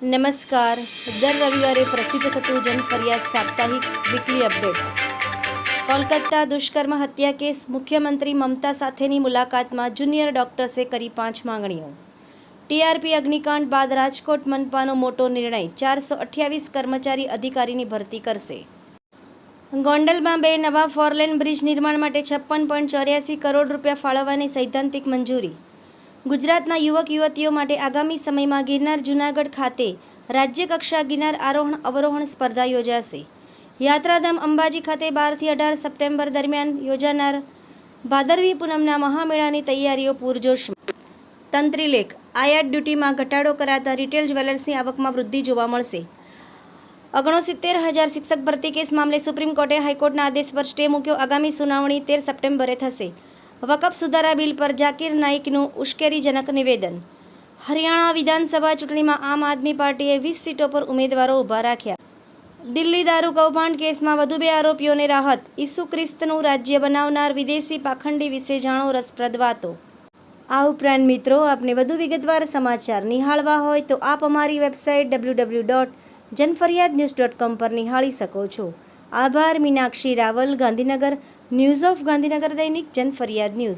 નમસ્કાર. દર રવિવારે પ્રસિદ્ધ થતું જનફરિયાદ સાપ્તાહિક વીકલી અપડેટ્સ કોલકાતા દુષ્કર્મ હત્યા કેસ, મુખ્યમંત્રી મમતા સાથેની મુલાકાતમાં જુનિયર ડોક્ટર્સે કરી પાંચ માંગણીઓ. ટીઆરપી અગ્નિકાંડ બાદ રાજકોટ મનપાનો મોટો નિર્ણય, ચારસો અઠ્યાવીસ કર્મચારી અધિકારીની ભરતી કરશે. ગોંડલમાં બે નવા ફોરલેન બ્રિજ નિર્માણ માટે છપ્પન પોઈન્ટ ચોર્યાસી કરોડ રૂપિયા ફાળવવાની સૈદ્ધાંતિક મંજૂરી. ગુજરાતના યુવક યુવતીઓ માટે આગામી સમયમાં ગિરનાર જૂનાગઢ ખાતે રાજ્યકક્ષા ગિરનાર આરોહણ અવરોહણ સ્પર્ધા યોજાશે. યાત્રાધામ અંબાજી ખાતે બારથી અઢાર સપ્ટેમ્બર દરમિયાન યોજાનાર ભાદરવી પૂનમના મહામેળાની તૈયારીઓ પૂરજોશમાં. તંત્રીલેખ આયાત ડ્યુટીમાં ઘટાડો કરાતા રિટેલ જ્વેલર્સની આવકમાં વૃદ્ધિ જોવા મળશે. ઓગણસિત્તેર હજાર શિક્ષક ભરતી કેસ મામલે સુપ્રીમ કોર્ટે હાઈકોર્ટના આદેશ પર સ્ટે મૂક્યો. આગામી સુનાવણી તેર સપ્ટેમ્બરે થશે. વકફ સુધારા બિલ પર જાકીર નાઇકનું ઉશ્કેરીજનક નિવેદન. હરિયાણા વિધાનસભા ચૂંટણીમાં આમ આદમી પાર્ટીએ વીસ સીટો પર ઉમેદવારો ઊભા રાખ્યા. દિલ્હી દારૂ કૌભાંડ કેસમાં વધુ બે આરોપીઓને રાહત. ઈસુ ખ્રિસ્તનું રાજ્ય બનાવનાર વિદેશી પાખંડી વિશે જાણો રસપ્રદ વાતો. આ ઉપરાંત મિત્રો, આપને વધુ વિગતવાર સમાચાર નિહાળવા હોય તો આપ અમારી website W W dot Janfariyad news dot com પર નિહાળી શકો છો. આભાર, મીનાક્ષી રાવલ, ગાંધીનગર. ન્યૂઝ ઓફ ગાંધીનગર દૈનિક જનફરિયાદ ન્યૂઝ.